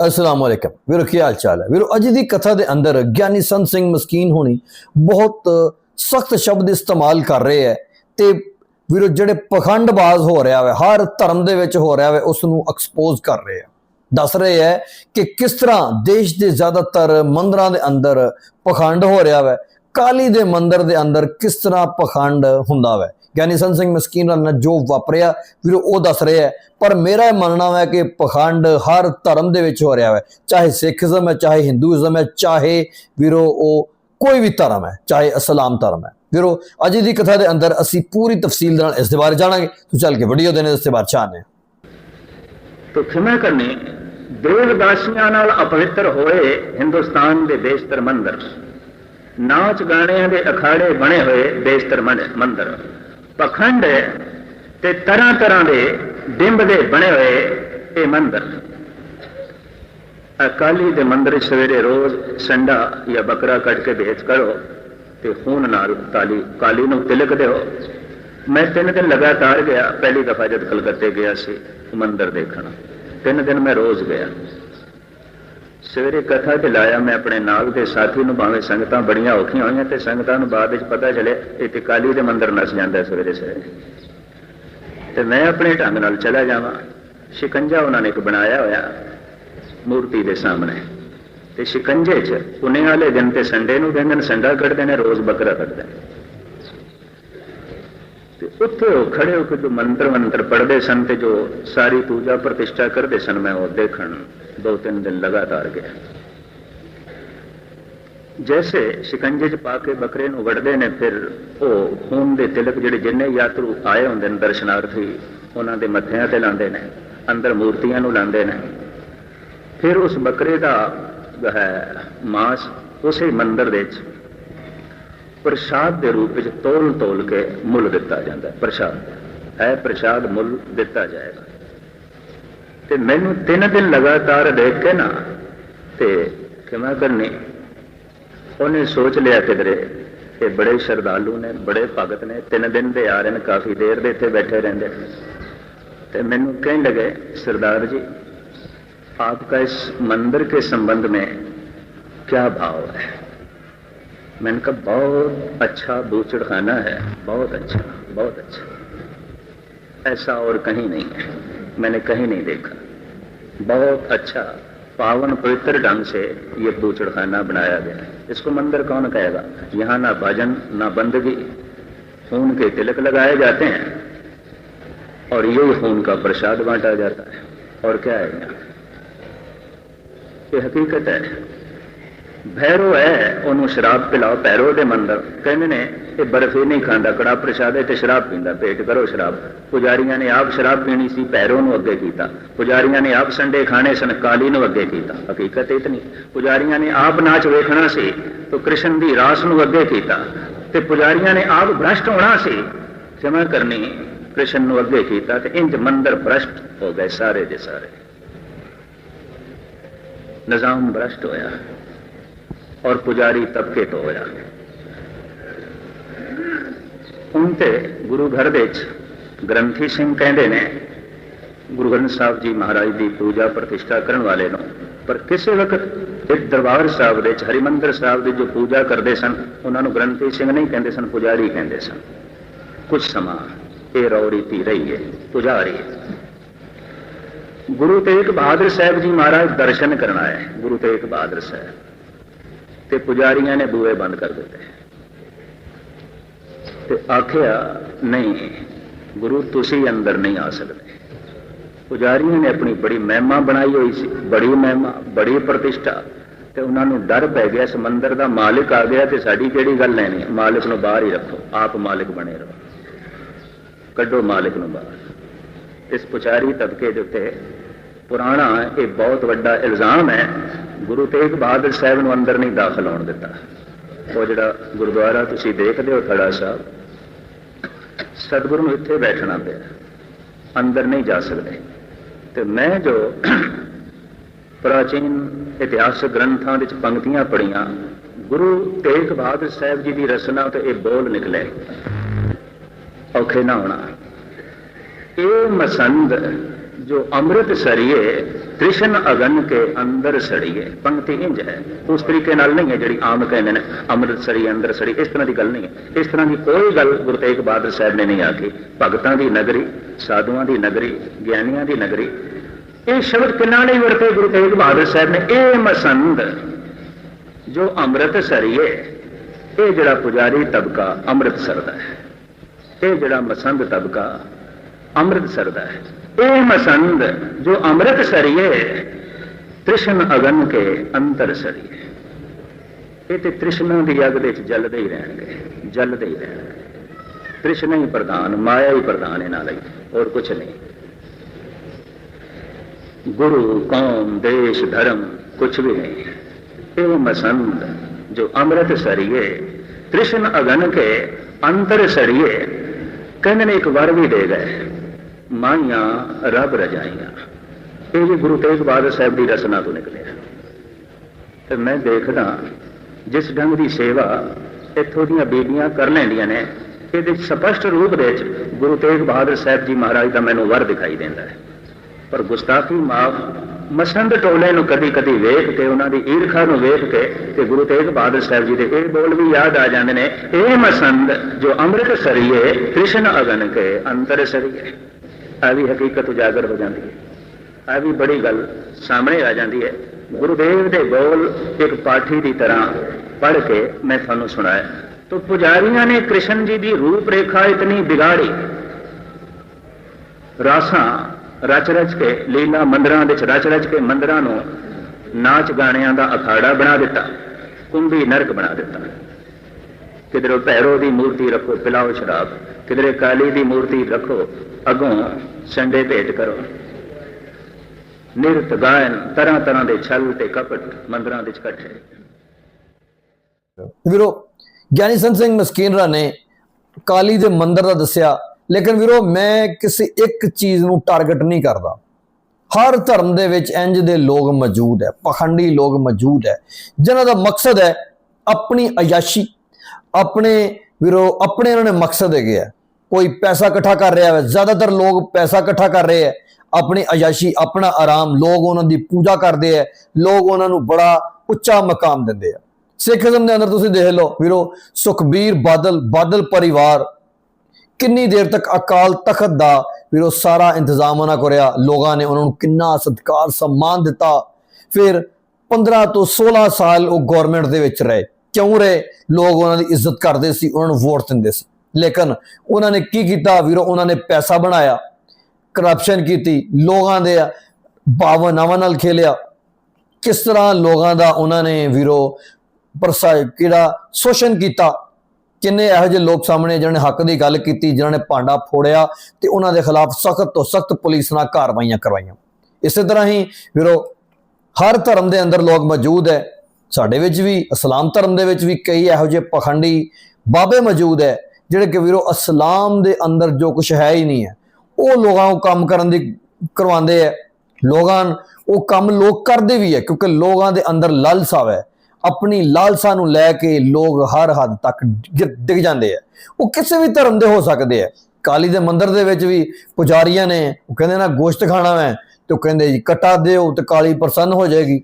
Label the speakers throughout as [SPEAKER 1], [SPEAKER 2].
[SPEAKER 1] ਅਸਲਾਮ ਵਾਲੇਕਮ ਵੀਰੋ, ਕੀ ਹਾਲ ਚਾਲ ਹੈ? ਵੀਰੋ, ਅੱਜ ਦੀ ਕਥਾ ਦੇ ਅੰਦਰ ਗਿਆਨੀ ਸੰਤ ਸਿੰਘ ਮਸਕੀਨ ਹੋਣੀ ਬਹੁਤ ਸਖਤ ਸ਼ਬਦ ਇਸਤੇਮਾਲ ਕਰ ਰਹੇ ਹੈ ਤੇ ਵੀਰੋ, ਜਿਹੜੇ ਪਖੰਡਬਾਜ਼ ਹੋ ਰਿਹਾ ਹੈ ਹਰ ਧਰਮ ਦੇ ਵਿੱਚ ਹੋ ਰਿਹਾ ਹੈ ਉਸ ਨੂੰ ਐਕਸਪੋਜ਼ ਕਰ ਰਹੇ ਹੈ। ਦੱਸ ਰਹੇ ਹੈ ਕਿ ਕਿਸ ਤਰ੍ਹਾਂ ਦੇਸ਼ ਦੇ ਜ਼ਿਆਦਾਤਰ ਮੰਦਰਾਂ ਦੇ ਅੰਦਰ ਪਖੰਡ ਹੋ ਰਿਹਾ ਹੈ ਕਾਲੀ ਦੇ ਮੰਦਰ ਦੇ ਅੰਦਰ ਕਿਸ ਤਰ੍ਹਾਂ ਪਖੰਡ ਹੁੰਦਾ ਹੈ ਗਿਆਨੀ ਸੰਤ ਸਿੰਘ ਮਸਕੀਨ ਨਾਲ ਜੋ ਵਾਪਰਿਆ, ਵੀਰੋ ਉਹ ਦੱਸ ਰਿਹਾ ਹੈ, ਪਰ ਮੇਰਾ ਇਹ ਮੰਨਣਾ ਹੈ ਕਿ ਪਖੰਡ ਹਰ ਧਰਮ ਦੇ ਵਿੱਚ ਹੋ ਰਿਹਾ ਹੈ ਚਾਹੇ ਸਿੱਖੀਜ਼ਮ ਹੈ, ਚਾਹੇ ਹਿੰਦੂਇਜ਼ਮ ਹੈ, ਚਾਹੇ ਵੀਰੋ ਉਹ ਕੋਈ ਵੀ ਧਰਮ ਹੈ, ਚਾਹੇ ਇਸਲਾਮ ਧਰਮ ਹੈ। ਵੀਰੋ, ਅੱਜ ਦੀ ਕਥਾ ਦੇ ਅੰਦਰ ਅਸੀਂ ਪੂਰੀ ਤਫਸੀਲ ਨਾਲ ਇਸ ਦੇ ਬਾਰੇ ਜਾਣਾਂਗੇ। ਤੋ ਚੱਲ ਕੇ ਵੀਡੀਓ ਦੇ ਨੇ ਇਸ ਦੇ ਬਾਰੇ ਜਾਣਦੇ
[SPEAKER 2] ਤੋ ਖਿਮਾ ਕਰਨੀ, ਦੇਵਦਾਸੀਆਂ ਨਾਲ ਅਪਵਿੱਤਰ ਹੋਏ ਹਿੰਦੁਸਤਾਨ ਦੇ ਬੇਸ਼ਤਰ ਮੰਦਰ। ਨਾਚ ਗਾਣਿਆਂ ਦੇ ਅਖਾੜੇ ਬਣੇ ਹੋਏ ਬੇਸ਼ਤਰ ਮੰਦਰ। ਪਖੰਡ ਤੇ ਤਰ੍ਹਾਂ ਤਰ੍ਹਾਂ ਦੇ ਡਿੰਬ ਦੇ ਬਣੇ ਹੋਏ ਇਹ ਮੰਦਰ ਅਕਾਲੀ ਦੇ ਮੰਦਰ 'ਚ ਸਵੇਰੇ ਰੋਜ਼ ਸੰਡਾ ਜਾਂ ਬੱਕਰਾ ਕੱਟ ਕੇ ਵੇਚ ਕਰੋ ਤੇ ਖੂਨ ਨਾਲ ਕਾਲੀ ਕਾਲੀ ਨੂੰ ਤਿਲਕ ਦਿਓ ਮੈਂ ਤਿੰਨ ਦਿਨ ਲਗਾਤਾਰ ਗਿਆ ਪਹਿਲੀ ਦਫਾ ਜਦ ਕਲਕੱਤੇ ਗਿਆ ਸੀ ਮੰਦਰ ਦੇਖਣ ਤਿੰਨ ਦਿਨ ਮੈਂ ਰੋਜ਼ ਗਿਆ ਸਵੇਰੇ ਕਥਾ ਤੇ ਲਾਇਆ ਮੈਂ ਆਪਣੇ ਨਾਲ ਦੇ ਸਾਥੀ ਨੂੰ, ਭਾਵੇਂ ਸੰਗਤਾਂ ਬੜੀਆਂ ਔਖੀਆਂ ਹੋਈਆਂ ਤੇ ਸੰਗਤਾਂ ਨੂੰ ਬਾਅਦ ਵਿੱਚ ਪਤਾ ਚੱਲਿਆ ਇਹ ਤੇ ਕਾਲੀ ਦੇ ਮੰਦਰ ਨਸ ਜਾਂਦਾ ਸਵੇਰੇ ਸਵੇਰੇ। ਤੇ ਮੈਂ ਆਪਣੇ ਢੰਗ ਨਾਲ ਚਲਾ ਜਾਵਾਂ। ਸ਼ਿਕੰਜਾ ਉਹਨਾਂ ਨੇ ਇੱਕ ਬਣਾਇਆ ਹੋਇਆ ਮੂਰਤੀ ਦੇ ਸਾਹਮਣੇ। ਤੇ ਸ਼ਿਕੰਜੇ 'ਚ ਪੁਨੇ ਵਾਲੇ ਦਿਨ ਤੇ ਸੰਡੇ ਨੂੰ ਕਹਿੰਦੇ ਨੇ, ਸੰਡਾ ਕੱਢਦੇ ਨੇ, ਰੋਜ਼ ਬੱਕਰਾ ਕੱਢਦੇ ਨੇ। ਤੇ ਉੱਥੇ ਉਹ ਖੜੇ ਹੋ ਕੇ ਜੋ ਮੰਤਰ ਮੰਤਰ ਪੜ੍ਹਦੇ ਸਨ ਤੇ ਜੋ ਸਾਰੀ ਪੂਜਾ ਪ੍ਰਤਿਸ਼ਠਾ ਕਰਦੇ ਸਨ, ਮੈਂ ਉਹ ਦੇਖਣ ਦੋ ਤਿੰਨ ਦਿਨ ਲਗਾਤਾਰ ਗਿਆ। ਜੈਸੇ ਸ਼ਿਕੰਜੇ 'ਚ ਪਾ ਕੇ ਬੱਕਰੇ ਨੂੰ ਵੜਦੇ ਨੇ, ਫਿਰ ਉਹ ਖੂਨ ਦੇ ਤਿਲਕ ਜਿਹੜੇ ਜਿੰਨੇ ਯਾਤਰੂ ਆਏ ਹੁੰਦੇ ਨੇ ਦਰਸ਼ਨਾਰਥੀ, ਉਹਨਾਂ ਦੇ ਮੱਥਿਆਂ ਤੇ ਲਾਉਂਦੇ ਨੇ, ਅੰਦਰ ਮੂਰਤੀਆਂ ਨੂੰ ਲਾਉਂਦੇ ਨੇ। ਫਿਰ ਉਸ ਬੱਕਰੇ ਦਾ ਜੋ ਹੈ ਮਾਸ ਉਸੇ ਮੰਦਰ ਦੇ ਵਿੱਚ ਪ੍ਰਸ਼ਾਦ ਦੇ ਰੂਪ ਵਿੱਚ ਤੋਲ ਤੋਲ ਕੇ ਮੁੱਲ ਦਿੱਤਾ ਜਾਂਦਾ ਹੈ ਪ੍ਰਸ਼ਾਦ ਹੈ ਪ੍ਰਸ਼ਾਦ ਮੁੱਲ ਦਿੱਤਾ ਜਾਏਗਾ ਤੇ ਮੈਨੂੰ ਤਿੰਨ ਦਿਨ ਲਗਾਤਾਰ ਦੇਖ ਕੇ ਨਾ ਤੇ ਕਿਵੇਂ ਕਰਨੀ ਉਹਨੇ ਸੋਚ ਲਿਆ ਕਿਧਰੇ ਇਹ ਬੜੇ ਸ਼ਰਧਾਲੂ ਨੇ ਬੜੇ ਭਗਤ ਨੇ ਤਿੰਨ ਦਿਨ ਦੇ ਆ ਰਹੇ ਨੇ ਕਾਫੀ ਦੇਰ ਦੇ ਇੱਥੇ ਬੈਠੇ ਰਹਿੰਦੇ ਨੇ ਤੇ ਮੈਨੂੰ ਕਹਿਣ ਲਗੇ ਸਰਦਾਰ ਜੀ आपका इस मंदिर के संबंध में क्या भाव है میں نے کہا، بہت اچھا بوچڑ خانہ ہے۔ بہت اچھا بہت اچھا۔ ایسا اور کہیں نہیں ہے۔ میں نے کہیں نہیں دیکھا۔ بہت اچھا۔ پاون پوتر ڈھنگ سے یہ بوچڑ خانہ بنایا گیا ہے۔ اس کو مندر کون کہے گا؟ یہاں نہ بھجن، نہ بندگی۔ خون کے تلک لگائے جاتے ہیں اور یہی خون کا پرساد بانٹا جاتا ہے۔ اور کیا ہے یہ حقیقت ہے۔ ਭੈਰੋ ਹੈ ਉਹਨੂੰ ਸ਼ਰਾਬ ਪਿਲਾਓ ਭੈਰੋ ਦੇ ਮੰਦਰ ਕਹਿੰਦੇ ਨੇ ਇਹ ਬਰਫੀ ਨਹੀਂ ਖਾਂਦਾ ਕੜਾ ਪ੍ਰਸ਼ਾਦ ਹੈ ਤੇ ਸ਼ਰਾਬ ਪੀਂਦਾ ਪੇਟ ਕਰੋ ਸ਼ਰਾਬ ਪੁਜਾਰੀਆਂ ਨੇ ਆਪ ਸ਼ਰਾਬ ਪੀਣੀ ਸੀ ਭੈਰੋ ਨੂੰ ਅੱਗੇ ਕੀਤਾ ਪੁਜਾਰੀਆਂ ਨੇ ਆਪ ਸੰਡੇ ਖਾਣੇ ਸਨ ਕਾਲੀ ਨੂੰ ਅੱਗੇ ਕੀਤਾ ਹਕੀਕਤ ਇਤਨੀ ਪੁਜਾਰੀਆਂ ਨੇ ਆਪ ਨਾਚ ਵੇਖਣਾ ਸੀ ਤਾਂ ਕ੍ਰਿਸ਼ਨ ਦੀ ਰਾਸ ਨੂੰ ਅੱਗੇ ਕੀਤਾ ਤੇ ਪੁਜਾਰੀਆਂ ਨੇ ਆਪ ਭ੍ਰਸ਼ਟ ਹੋਣਾ ਸੀ ਜਮਾ ਕਰਨੀ ਕ੍ਰਿਸ਼ਨ ਨੂੰ ਅੱਗੇ ਕੀਤਾ ਤੇ ਇੰਜ ਮੰਦਰ ਭ੍ਰਸ਼ਟ ਹੋ ਗਏ ਸਾਰੇ ਦੇ ਸਾਰੇ ਨਿਜ਼ਾਮ ਭ੍ਰਸ਼ਟ ਹੋਇਆ ਔਰ ਪੁਜਾਰੀ ਤਬਕੇ ਤੋਂ ਹੋਇਆ ਹੁਣ ਤੇ ਗੁਰੂ ਘਰ ਦੇ ਵਿੱਚ ਗ੍ਰੰਥੀ ਸਿੰਘ ਕਹਿੰਦੇ ਨੇ ਗੁਰੂ ਗ੍ਰੰਥ ਸਾਹਿਬ ਜੀ ਮਹਾਰਾਜ ਦੀ ਪੂਜਾ ਪ੍ਰਤਿਸ਼ਠਾ ਕਰਨ ਵਾਲੇ ਨੂੰ ਪਰ ਕਿਸੇ ਵਕਤ ਇੱਕ ਦਰਬਾਰ ਸਾਹਿਬ ਦੇ ਵਿੱਚ ਹਰਿਮੰਦਰ ਸਾਹਿਬ ਦੀ ਜੋ ਪੂਜਾ ਕਰਦੇ ਸਨ ਉਹਨਾਂ ਨੂੰ ਗ੍ਰੰਥੀ ਸਿੰਘ ਨਹੀਂ ਕਹਿੰਦੇ ਸਨ ਪੁਜਾਰੀ ਕਹਿੰਦੇ ਸਨ ਕੁਝ ਸਮਾਂ ਇਹ ਰੌ ਰੀਤੀ ਰਹੀ ਹੈ ਪੁਜਾਰੀ ਗੁਰੂ ਤੇਗ ਬਹਾਦਰ ਸਾਹਿਬ ਜੀ ਮਹਾਰਾਜ ਦਰਸ਼ਨ ਕਰਨ ਆਏ ਗੁਰੂ ਤੇਗ ਬਹਾਦਰ ਸਾਹਿਬ ਤੇ ਪੁਜਾਰੀਆਂ ਨੇ ਬੂਹੇ ਬੰਦ ਕਰ ਦਿੱਤੇ। ਤੇ ਆਖਿਆ, ਨਹੀਂ, ਗੁਰੂ ਤੁਸੀਂ ਅੰਦਰ ਨਹੀਂ ਆ ਸਕਦੇ। ਪੁਜਾਰੀਆਂ ਨੇ ਆਪਣੀ ਬੜੀ ਮਹਿਮਾ ਬਣਾਈ ਹੋਈ ਸੀ, ਬੜੀ ਮਹਿਮਾ, ਬੜੀ ਪ੍ਰਤਿਸ਼ਠਾ, ਤੇ ਉਹਨਾਂ ਨੂੰ ਡਰ ਪੈ ਗਿਆ, ਸਮੁੰਦਰ ਦਾ ਮਾਲਕ ਆ ਗਿਆ ਤੇ ਸਾਡੀ ਕਿਹੜੀ ਗੱਲ ਲੈਣੀ ਹੈ? ਮਾਲਕ ਨੂੰ ਬਾਹਰ ਹੀ ਰੱਖੋ, ਆਪ ਮਾਲਕ ਬਣੇ ਰਹੋ। ਕੱਢੋ ਮਾਲਕ ਨੂੰ ਬਾਹਰ। ਇਸ ਪੁਚਾਰੀ ਤਬਕੇ ਦੇ ਉੱਤੇ ਪੁਰਾਣਾ ਇਹ ਬਹੁਤ ਵੱਡਾ ਇਲਜ਼ਾਮ ਹੈ, ਗੁਰੂ ਤੇਗ ਬਹਾਦਰ ਸਾਹਿਬ ਨੂੰ ਅੰਦਰ ਨਹੀਂ ਦਾਖਲ ਹੋਣ ਦਿੱਤਾ। ਉਹ ਜਿਹੜਾ ਗੁਰਦੁਆਰਾ ਤੁਸੀਂ ਦੇਖਦੇ ਹੋ ਖੜਾ ਸਾਹਿਬ, ਸਤਿਗੁਰੂ ਨੂੰ ਇੱਥੇ ਬੈਠਣਾ ਪਿਆ, ਅੰਦਰ ਨਹੀਂ ਜਾ ਸਕਦੇ। ਤੇ ਮੈਂ ਜੋ ਪ੍ਰਾਚੀਨ ਇਤਿਹਾਸਕ ਗ੍ਰੰਥਾਂ ਵਿੱਚ ਪੰਕਤੀਆਂ ਪੜੀਆਂ ਗੁਰੂ ਤੇਗ ਬਹਾਦਰ ਸਾਹਿਬ ਜੀ ਦੀ ਰਚਨਾ ਤੋਂ ਇਹ ਬੋਲ ਨਿਕਲੇ। ਔਖੇ ਨਾ ਹੋਣਾ। ਇਹ ਮਸੰਦ जो अमृत सरिये कृष्ण अगन के अंदर सड़िए पंक्ति इंज है उस तरीके ਨਾਲ ਨਹੀਂ ਹੈ ਜਿਹੜੀ ਆਮ ਕਹਿੰਦੇ ਨੇ ਅੰਮ੍ਰਿਤ ਸਰੀ ਅੰਦਰ ਸੜੀ ਇਸ ਤਰ੍ਹਾਂ ਦੀ ਗੱਲ ਨਹੀਂ ਹੈ ਇਸ ਤਰ੍ਹਾਂ ਦੀ ਕੋਈ ਗੱਲ ਗੁਰੂ ਤੇਗ ਬਹਾਦਰ ਸਾਹਿਬ ਨੇ ਨਹੀਂ ਆਖੀ ਭਗਤਾਂ ਦੀ ਨਗਰੀ ਸਾਧੂਆਂ ਦੀ ਨਗਰੀ ਗਿਆਨੀਆਂ ਦੀ ਨਗਰੀ ਇਹ ਸ਼ਬਦ ਕਿੰਨਾ ਨਹੀਂ ਵਰਤੇ ਗੁਰੂ ਤੇਗ ਬਹਾਦਰ ਸਾਹਿਬ ਨੇ ਇਹ ਮਸੰਦ ਜੋ ਅੰਮ੍ਰਿਤ ਸਰੀਏ ਇਹ ਜਿਹੜਾ ਪੁਜਾਰੀ ਤਬਕਾ ਅੰਮ੍ਰਿਤਸਰ ਦਾ ਹੈ ਇਹ ਜਿਹੜਾ ਮਸੰਦ ਤਬਕਾ ਅੰਮ੍ਰਿਤਸਰ ਦਾ ਹੈ ਇਹ ਮਸੰਦ, ਜੋ ਅੰਮ੍ਰਿਤ ਸਰੀਏ, ਤ੍ਰਿਸ਼ਨ ਅਗਨ ਕੇ ਅੰਤਰ ਸਰੀਏ। ਇਹ ਤੇ ਤ੍ਰਿਸ਼ਨਾ ਦੀ ਅਗ ਦੇ ਵਿੱਚ ਜਲਦੇ ਹੀ ਰਹਿਣਗੇ, ਜਲਦੇ ਹੀ ਰਹਿਣਗੇ। ਤ੍ਰਿਸ਼ਨਾ ਹੀ ਪ੍ਰਧਾਨ, ਮਾਇਆ ਹੀ ਪ੍ਰਧਾਨ ਇਹਨਾਂ ਲਈ, ਹੋਰ ਕੁਝ ਨਹੀਂ। ਗੁਰੂ, ਕੌਮ, ਦੇਸ਼, ਧਰਮ ਕੁਝ ਵੀ ਨਹੀਂ। ਇਹ ਮਸੰਦ, ਜੋ ਅੰਮ੍ਰਿਤ ਸਰੀਏ, ਤ੍ਰਿਸ਼ਨ ਅਗਨ ਕੇ ਅੰਤਰ ਸਰੀਏ, ਕਹਿੰਦੇ ਨੇ ਇੱਕ ਵਰ ਵੀ ਦੇ ਗਏ। ਮਾਈਆਂ ਰੱਬ ਰਜਾਈਆਂ। ਇਹ ਵੀ ਗੁਰੂ ਤੇਗ ਬਹਾਦਰ ਸਾਹਿਬ ਦੀ ਰਚਨਾ ਤੋਂ ਨਿਕਲਿਆ ਤੇ ਮੈਂ ਦੇਖਦਾ ਜਿਸ ਢੰਗ ਦੀ ਸੇਵਾ ਇੱਥੋਂ ਦੀਆਂ ਬੇਬੀਆਂ ਕਰ ਲੈਂਦੀਆਂ ਨੇ, ਇਹਦੇ ਸਪਸ਼ਟ ਰੂਪ ਦੇ ਵਿੱਚ ਗੁਰੂ ਤੇਗ ਬਹਾਦਰ ਸਾਹਿਬ ਜੀ ਮਹਾਰਾਜ ਦਾ ਮੈਨੂੰ ਵਰ ਦਿਖਾਈ ਦਿੰਦਾ ਹੈ। ਪਰ ਗੁਸਤਾਖੀ ਮਾਫ ਮਸੰਦ ਟੋਲੇ ਨੂੰ ਕਦੀ ਕਦੀ ਵੇਖ ਕੇ, ਉਹਨਾਂ ਦੀ ਈਰਖਾ ਨੂੰ ਵੇਖ ਕੇ ਤੇ ਗੁਰੂ ਤੇਗ ਬਹਾਦਰ ਸਾਹਿਬ ਜੀ ਦੇ ਇਹ ਬੋਲ ਵੀ ਯਾਦ ਆ ਜਾਂਦੇ ਨੇ, ਇਹ ਮਸੰਦ ਜੋ ਅੰਮ੍ਰਿਤ ਸਰੀਏ, ਕ੍ਰਿਸ਼ਨ ਅਗਨ ਕੇ ਅੰਤਰ ਸਰੀਏ। ਆ ਵੀ ਹਕੀਕਤ ਉਜਾਗਰ ਹੋ ਜਾਂਦੀ ਹੈ। ਆ ਵੀ ਬੜੀ ਗੱਲ ਸਾਹਮਣੇ ਆ ਜਾਂਦੀ ਹੈ। ਗੁਰੂਦੇਵ ਦੇ ਬੋਲ ਇੱਕ ਪਾਠੀ ਦੀ ਤਰ੍ਹਾਂ ਪੜ੍ਹ ਕੇ ਮੈਂ ਤੁਹਾਨੂੰ ਸੁਣਾਇਆ। ਤੋ ਪੁਜਾਰੀਆਂ ਨੇ ਕ੍ਰਿਸ਼ਨ ਜੀ ਦੀ ਰੂਪ ਰੇਖਾ ਇਤਨੀ ਵਿਗਾੜੀ। ਰਾਸਾਂ ਰਚ ਰਚ ਕੇ, ਲੀਲਾ ਮੰਦਰਾਂ ਵਿੱਚ ਰਚ ਰਚ ਕੇ ਮੰਦਰਾਂ ਨੂੰ ਨਾਚ ਗਾਣਿਆਂ ਦਾ ਅਖਾੜਾ ਬਣਾ ਦਿੱਤਾ। ਕੁੰਭੀ ਨਰਕ ਬਣਾ ਦਿੱਤਾ। ਕਿਧਰੇ ਭੈਰੋ ਦੀ ਮੂਰਤੀ ਰੱਖੋ, ਪਿਲਾਓ ਸ਼ਰਾਬ। ਕਿਧਰੇ ਕਾਲੀ ਦੀ ਮੂਰਤੀ ਰੱਖੋ, ਅਗੋਂ ਸੰਡੇ ਭੇਟ ਕਰੋ। ਨਿਰਤ ਗਾਇਨ ਤਰ੍ਹਾਂ ਤਰ੍ਹਾਂ ਦੇ ਛਲ ਤੇ ਕਪਟ ਮੰਦਰਾਂ ਵਿੱਚ ਇਕੱਠੇ
[SPEAKER 1] ਵੀਰੋ, ਗਿਆਨੀ ਸੰਤ ਸਿੰਘ ਮਸਕੀਨਰਾ ਨੇ ਕਾਲੀ ਦੇ ਮੰਦਰ ਦਾ ਦੱਸਿਆ, ਲੇਕਿਨ ਵੀਰੋ, ਮੈਂ ਕਿਸੇ ਇੱਕ ਚੀਜ਼ ਨੂੰ ਟਾਰਗੇਟ ਨਹੀਂ ਕਰਦਾ। ਹਰ ਧਰਮ ਦੇ ਵਿੱਚ ਇੰਜ ਦੇ ਲੋਕ ਮੌਜੂਦ ਹੈ, ਪਖੰਡੀ ਲੋਕ ਮੌਜੂਦ ਹੈ। ਜਿਨ੍ਹਾਂ ਦਾ ਮਕਸਦ ਹੈ ਆਪਣੀ ਅਯਾਸ਼ੀ ਆਪਣੇ ਵੀਰੋ, ਆਪਣੇ ਉਹਨਾਂ ਨੇ ਮਕਸਦ ਹੈਗੇ ਆ। ਕੋਈ ਪੈਸਾ ਇਕੱਠਾ ਕਰ ਰਿਹਾ ਹੈ ਜ਼ਿਆਦਾਤਰ ਲੋਕ ਪੈਸਾ ਇਕੱਠਾ ਕਰ ਰਹੇ ਹੈ ਆਪਣੀ ਅਯਾਸ਼ੀ, ਆਪਣਾ ਆਰਾਮ, ਲੋਕ ਉਹਨਾਂ ਦੀ ਪੂਜਾ ਕਰਦੇ ਆ। ਲੋਕ ਉਹਨਾਂ ਨੂੰ ਬੜਾ ਉੱਚਾ ਮਕਾਮ ਦਿੰਦੇ ਆ। ਸਿੱਖੀਜ਼ਮ ਦੇ ਅੰਦਰ ਤੁਸੀਂ ਦੇਖ ਲਓ, ਵੀਰੋ, ਸੁਖਬੀਰ ਬਾਦਲ ਬਾਦਲ ਪਰਿਵਾਰ, ਕਿੰਨੀ ਦੇਰ ਤੱਕ ਅਕਾਲ ਤਖਤ ਦਾ, ਵੀਰੋ, ਸਾਰਾ ਇੰਤਜ਼ਾਮ ਉਹਨਾਂ ਕਰਿਆ ਲੋਕਾਂ ਨੇ ਉਹਨਾਂ ਨੂੰ ਕਿੰਨਾ ਸਤਿਕਾਰ, ਸਨਮਾਨ ਦਿੱਤਾ। ਫਿਰ 15 ਤੋਂ 16 ਸਾਲ ਉਹ ਗਵਰਨਮੈਂਟ ਦੇ ਵਿੱਚ ਰਹੇ। ਕਿਉਂ ਰਹੇ? ਲੋਕ ਉਹਨਾਂ ਦੀ ਇੱਜ਼ਤ ਕਰਦੇ ਸੀ, ਉਹਨਾਂ ਨੂੰ ਵੋਟ ਦਿੰਦੇ ਸੀ। ਲੇਕਿਨ ਉਹਨਾਂ ਨੇ ਕੀ ਕੀਤਾ ਵੀਰੋ? ਉਹਨਾਂ ਨੇ ਪੈਸਾ ਬਣਾਇਆ ਕਰਪਸ਼ਨ ਕੀਤੀ, ਲੋਕਾਂ ਦੇ ਭਾਵਨਾਵਾਂ ਨਾਲ ਖੇਲਿਆ। ਕਿਸ ਤਰ੍ਹਾਂ ਲੋਕਾਂ ਦਾ ਉਹਨਾਂ ਨੇ ਵੀਰੋ ਪਰਸਾ, ਕਿਹੜਾ ਸ਼ੋਸ਼ਣ ਕੀਤਾ? ਕਿੰਨੇ ਇਹੋ ਜਿਹੇ ਲੋਕ ਸਾਹਮਣੇ ਜਿਹਨਾਂ ਨੇ ਹੱਕ ਦੀ ਗੱਲ ਕੀਤੀ, ਜਿਨ੍ਹਾਂ ਨੇ ਭਾਂਡਾ ਫੋੜਿਆ ਤੇ ਉਹਨਾਂ ਦੇ ਖਿਲਾਫ ਸਖਤ ਤੋਂ ਸਖਤ ਪੁਲਿਸ ਨਾਲ ਕਾਰਵਾਈਆਂ ਕਰਵਾਈਆਂ। ਇਸੇ ਤਰ੍ਹਾਂ ਹੀ ਵੀਰੋ, ਹਰ ਧਰਮ ਦੇ ਅੰਦਰ ਲੋਕ ਮੌਜੂਦ ਹੈ। ਸਾਡੇ ਵਿੱਚ ਵੀ, ਇਸਲਾਮ ਧਰਮ ਦੇ ਵਿੱਚ ਵੀ ਕਈ ਇਹੋ ਜਿਹੇ ਪਖੰਡੀ ਬਾਬੇ ਮੌਜੂਦ ਹੈ, ਜਿਹੜੇ ਕਿ ਵੀਰੋ ਇਸਲਾਮ ਦੇ ਅੰਦਰ ਜੋ ਕੁਝ ਹੈ ਹੀ ਨਹੀਂ ਹੈ। ਉਹ ਲੋਕਾਂ ਨੂੰ ਕੰਮ ਕਰਨ ਦੀ ਕਰਵਾਉਂਦੇ ਹੈ। ਲੋਕਾਂ ਉਹ ਕੰਮ ਲੋਕ ਕਰਦੇ ਵੀ ਹੈ, ਕਿਉਂਕਿ ਲੋਕਾਂ ਦੇ ਅੰਦਰ ਲਾਲਸਾ ਹੈ। ਆਪਣੀ ਲਾਲਸਾ ਨੂੰ ਲੈ ਕੇ ਲੋਕ ਹਰ ਹੱਦ ਤੱਕ ਡਿੱਗ ਜਾਂਦੇ ਆ ਉਹ ਕਿਸੇ ਵੀ ਧਰਮ ਦੇ ਹੋ ਸਕਦੇ ਆ ਕਾਲੀ ਦੇ ਮੰਦਿਰ ਦੇ ਵਿੱਚ ਵੀ ਪੁਜਾਰੀਆਂ ਨੇ, ਉਹ ਕਹਿੰਦੇ ਨਾ ਗੋਸ਼ਤ ਖਾਣਾ ਵੈ ਤੇ ਉਹ ਕਹਿੰਦੇ ਜੀ, ਕਟਾ ਦਿਓ ਤੇ ਕਾਲੀ ਪ੍ਰਸੰਨ ਹੋ ਜਾਏਗੀ।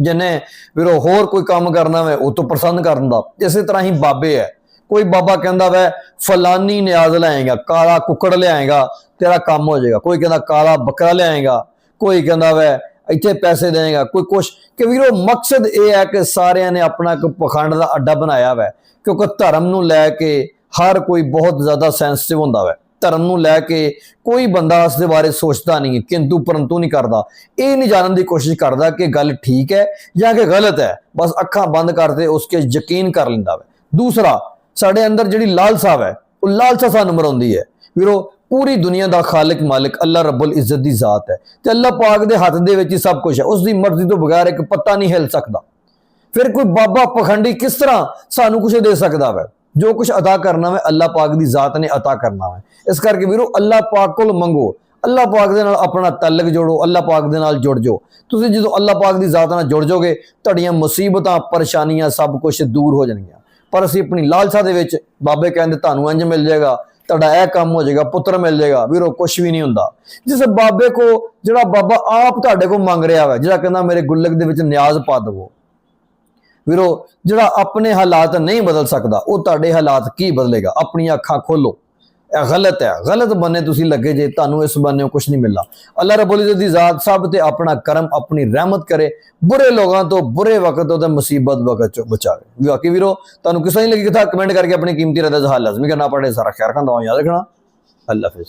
[SPEAKER 1] ਜਿਹਨੇ ਵੀਰੋ ਹੋਰ ਕੋਈ ਕੰਮ ਕਰਨਾ ਵੈ ਉਹ ਤੋਂ ਪ੍ਰਸੰਨ ਕਰਨ ਦਾ। ਇਸੇ ਤਰ੍ਹਾਂ ਹੀ ਬਾਬੇ ਹੈ। ਕੋਈ ਬਾਬਾ ਕਹਿੰਦਾ ਵੈ, ਫਲਾਨੀ ਨਿਆਜ਼ ਲਾਏਗਾ ਕਾਲਾ ਕੁੱਕੜ ਲਿਆਏਗਾ, ਤੇਰਾ ਕੰਮ ਹੋ ਜਾਏਗਾ। ਕੋਈ ਕਹਿੰਦਾ, ਕਾਲਾ ਬੱਕਰਾ ਲਿਆਏਗਾ। ਕੋਈ ਕਹਿੰਦਾ ਵੈ, ਇੱਥੇ ਪੈਸੇ ਦੇਗਾ ਕੋਈ ਕੁਛ। ਕਿ ਵੀਰੋ, ਮਕਸਦ ਇਹ ਹੈ ਕਿ ਸਾਰਿਆਂ ਨੇ ਆਪਣਾ ਇੱਕ ਪਖੰਡ ਦਾ ਅੱਡਾ ਬਣਾਇਆ ਵੈ। ਕਿਉਂਕਿ ਧਰਮ ਨੂੰ ਲੈ ਕੇ ਹਰ ਕੋਈ ਬਹੁਤ ਜ਼ਿਆਦਾ ਸੈਂਸਿਟਿਵ ਹੁੰਦਾ ਵੈ। ਧਰਮ ਨੂੰ ਲੈ ਕੇ ਕੋਈ ਬੰਦਾ ਇਸ ਦੇ ਬਾਰੇ ਸੋਚਦਾ ਨਹੀਂ, ਕਿੰਤੂ ਪਰੰਤੂ ਨਹੀਂ ਕਰਦਾ। ਇਹ ਨਹੀਂ ਜਾਣਨ ਦੀ ਕੋਸ਼ਿਸ਼ ਕਰਦਾ ਕਿ ਗੱਲ ਠੀਕ ਹੈ ਜਾਂ ਕਿ ਗਲਤ ਹੈ। ਬਸ ਅੱਖਾਂ ਬੰਦ ਕਰਦੇ ਉਸਕੇ ਯਕੀਨ ਕਰ ਲੈਂਦਾ ਹੈ ਦੂਸਰਾ, ਸਾਡੇ ਅੰਦਰ ਜਿਹੜੀ ਲਾਲਸਾ ਹੈ ਉਹ ਲਾਲਸਾ ਸਾਨੂੰ ਮਰਾਉਂਦੀ ਹੈ। ਵੀਰੋ, ਪੂਰੀ ਦੁਨੀਆ ਦਾ ਖਾਲਕ ਮਾਲਕ ਅੱਲਾ ਰੱਬੁਲ ਇੱਜ਼ਤ ਦੀ ਜ਼ਾਤ ਹੈ। ਤੇ ਅੱਲਾ ਪਾਕ ਦੇ ਹੱਥ ਦੇ ਵਿੱਚ ਹੀ ਸਭ ਕੁਝ ਹੈ। ਉਸ ਦੀ ਮਰਜ਼ੀ ਤੋਂ ਬਗੈਰ ਇੱਕ ਪੱਤਾ ਨਹੀਂ ਹਿਲ ਸਕਦਾ। ਫਿਰ ਕੋਈ ਬਾਬਾ ਪਖੰਡੀ ਕਿਸ ਤਰ੍ਹਾਂ ਸਾਨੂੰ ਕੁਝ ਦੇ ਸਕਦਾ ਹੈ ਜੋ ਕੁਝ ਅਦਾ ਕਰਨਾ ਹੈ ਅੱਲਾ ਪਾਕ ਦੀ ਜ਼ਾਤ ਨੇ ਅਤਾ ਕਰਨਾ ਹੈ ਇਸ ਕਰਕੇ ਵੀਰੋ ਅੱਲਾ ਪਾਕ ਕੋਲ ਮੰਗੋ। ਅੱਲਾ ਪਾਕ ਦੇ ਨਾਲ ਆਪਣਾ ਤਾਲੁਕ ਜੋੜੋ ਅੱਲਾ ਪਾਕ ਦੇ ਨਾਲ ਜੁੜ ਜਾਓ। ਤੁਸੀਂ ਜਦੋਂ ਅੱਲਾ ਪਾਕ ਦੀ ਜ਼ਾਤ ਨਾਲ ਜੁੜ ਜਾਓਗੇ, ਤੁਹਾਡੀਆਂ ਮੁਸੀਬਤਾਂ, ਪਰੇਸ਼ਾਨੀਆਂ ਸਭ ਕੁਝ ਦੂਰ ਹੋ ਜਾਣਗੀਆਂ। ਪਰ ਅਸੀਂ ਆਪਣੀ ਲਾਲਸਾ ਦੇ ਵਿੱਚ ਬਾਬੇ ਕਹਿੰਦੇ, ਤੁਹਾਨੂੰ ਇੰਜ ਮਿਲ ਜਾਏਗਾ, ਤੁਹਾਡਾ ਇਹ ਕੰਮ ਹੋ ਜਾਏਗਾ, ਪੁੱਤਰ ਮਿਲ ਜਾਏਗਾ। ਵੀਰੋ ਕੁਝ ਵੀ ਨਹੀਂ ਹੁੰਦਾ। ਜਿਸ ਬਾਬੇ ਕੋ ਜਿਹੜਾ ਬਾਬਾ ਆਪ ਤੁਹਾਡੇ ਕੋ ਮੰਗ ਰਿਹਾ ਵਾ, ਜਿਹੜਾ ਕਹਿੰਦਾ, ਮੇਰੇ ਗੁੱਲਕ ਦੇ ਵਿੱਚ ਨਿਆਜ਼ ਪਾ ਦਵੋ। ਵੀਰੋ, ਜਿਹੜਾ ਆਪਣੇ ਹਾਲਾਤ ਨਹੀਂ ਬਦਲ ਸਕਦਾ, ਉਹ ਤੁਹਾਡੇ ਹਾਲਾਤ ਕੀ ਬਦਲੇਗਾ? ਆਪਣੀਆਂ ਅੱਖਾਂ ਖੋਲੋ। ਇਹ ਗਲਤ ਹੈ। ਗਲਤ ਬੰਨੇ ਤੁਸੀਂ ਲੱਗੇ ਜੇ, ਤੁਹਾਨੂੰ ਇਸ ਬੰਨੇ ਕੁਝ ਨਹੀਂ ਮਿਲਣਾ। ਅੱਲਾਹ ਰੱਬੁਲ ਇਜ਼ਤ ਦੀ ਜ਼ਾਤ ਸਭ ਤੇ ਆਪਣਾ ਕਰਮ, ਆਪਣੀ ਰਹਿਮਤ ਕਰੇ। ਬੁਰੇ ਲੋਕਾਂ ਤੋਂ ਬੁਰੇ ਵਕਤ ਤੋਂ ਤੇ ਮੁਸੀਬਤ ਵਕਤ ਚੋਂ ਬਚਾਵੇ। ਬਾਕੀ ਵੀਰੋ, ਤੁਹਾਨੂੰ ਕਿਸ ਤਰ੍ਹਾਂ ਲੱਗੀ ਕਥਾ ਕਮੈਂਟ ਕਰਕੇ ਆਪਣੀ ਕੀਮਤੀ ਰਾਏ ਦਾ ਇਜ਼ਹਾਰ ਲਾਜ਼ਮੀ ਕਰਨਾ। ਪੜੇ ਸਾਰਾ ਖੈਰ ਖਾਂ ਦਵਾਂ ਯਾਦ ਰੱਖਣਾ। ਅੱਲਾਹ ਹਾਫਿਜ਼।